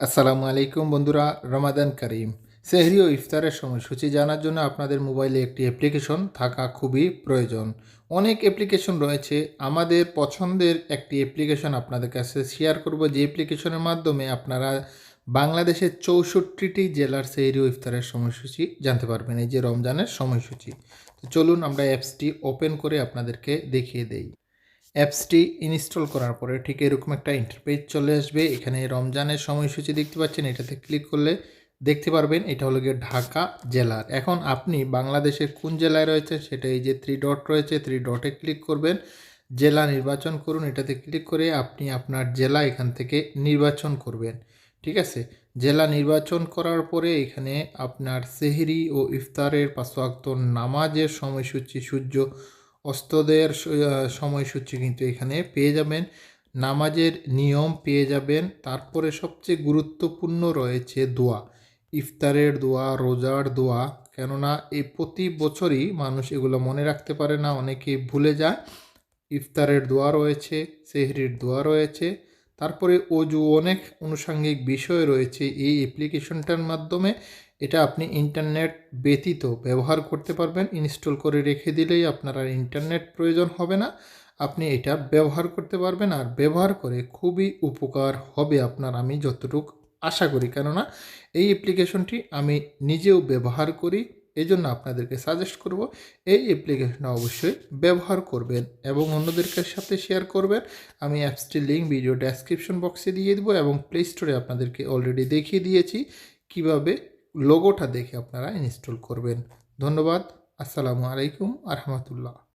আসসালামু আলাইকুম বন্ধুরা, রমাদান করিম। সেহরি ও ইফতারের সময়সূচি জানার জন্য আপনাদের মোবাইলে একটি অ্যাপ্লিকেশন থাকা খুবই প্রয়োজন। অনেক অ্যাপ্লিকেশন রয়েছে, আমাদের পছন্দের একটি অ্যাপ্লিকেশন আপনাদের কাছে শেয়ার করব। যে অ্যাপ্লিকেশনের মাধ্যমে আপনারা বাংলাদেশের চৌষট্টিটি জেলার সেহরি ও ইফতারের সময়সূচি জানতে পারবেন, এই যে রমজানের সময়সূচি। তো চলুন আমরা অ্যাপসটি ওপেন করে আপনাদেরকে দেখিয়ে দেই। অ্যাপসটি ইনস্টল করার পরে ঠিক এরকম একটা ইন্টারপেজ চলে আসবে। এখানে রমজানের সময়সূচি দেখতে পাচ্ছেন, এটাতে ক্লিক করলে দেখতে পারবেন, এটা হলো গিয়ে ঢাকা জেলার। এখন আপনি বাংলাদেশের কোন জেলায় রয়েছে সেটা এই যে থ্রি ডট রয়েছে থ্রি ডটে ক্লিক করবেন। জেলা নির্বাচন করুন, এটাতে ক্লিক করে আপনি আপনার জেলা এখান থেকে নির্বাচন করবেন। ঠিক আছে? জেলা নির্বাচন করার পরে এখানে আপনার সেহরি ও ইফতারের পাঁচওয়াক্ত নামাজের সময়সূচি সূর্য অস্তদের সময়সূচি কিন্তু এখানে পেয়ে যাবেন। নামাজের নিয়ম পেয়ে যাবেন। তারপরে সবচেয়ে গুরুত্বপূর্ণ রয়েছে দোয়া। ইফতারের দোয়া, রোজার দোয়া। কেননা এই প্রতি বছরই মানুষ এগুলো মনে রাখতে পারে না অনেকে ভুলে যায়। ইফতারের দোয়া রয়েছে, সেহরির দোয়া রয়েছে। তারপরে অজু, অনেক আনুষঙ্গিক বিষয় রয়েছে। এই অ্যাপ্লিকেশনটার মাধ্যমে এটা আপনি ইন্টারনেট ব্যতীত ব্যবহার করতে পারবেন। ইনস্টল করে রেখে দিলেই আপনার আর ইন্টারনেট প্রয়োজন হবে না। আপনি এটা ব্যবহার করতে পারবেন আর ব্যবহার করে খুবই উপকার হবে আপনার, আমি যতটুকু আশা করি। কেননা এই অ্যাপ্লিকেশনটি আমি নিজেও ব্যবহার করি এই জন্য আপনাদেরকে সাজেস্ট করব, এই অ্যাপ্লিকেশনটা অবশ্যই ব্যবহার করবেন এবং অন্যদেরকে সাথে শেয়ার করবেন। আমি অ্যাপসটির লিঙ্ক ভিডিও ডেসক্রিপশন বক্সে দিয়ে দেবো এবং প্লে স্টোরে আপনাদেরকে অলরেডি দেখিয়ে দিয়েছি। কীভাবে লোগোটা দেখে আপনারা ইনস্টল করবেন। ধন্যবাদ। আসসালামু আলাইকুম আরহামতুল্লাহ।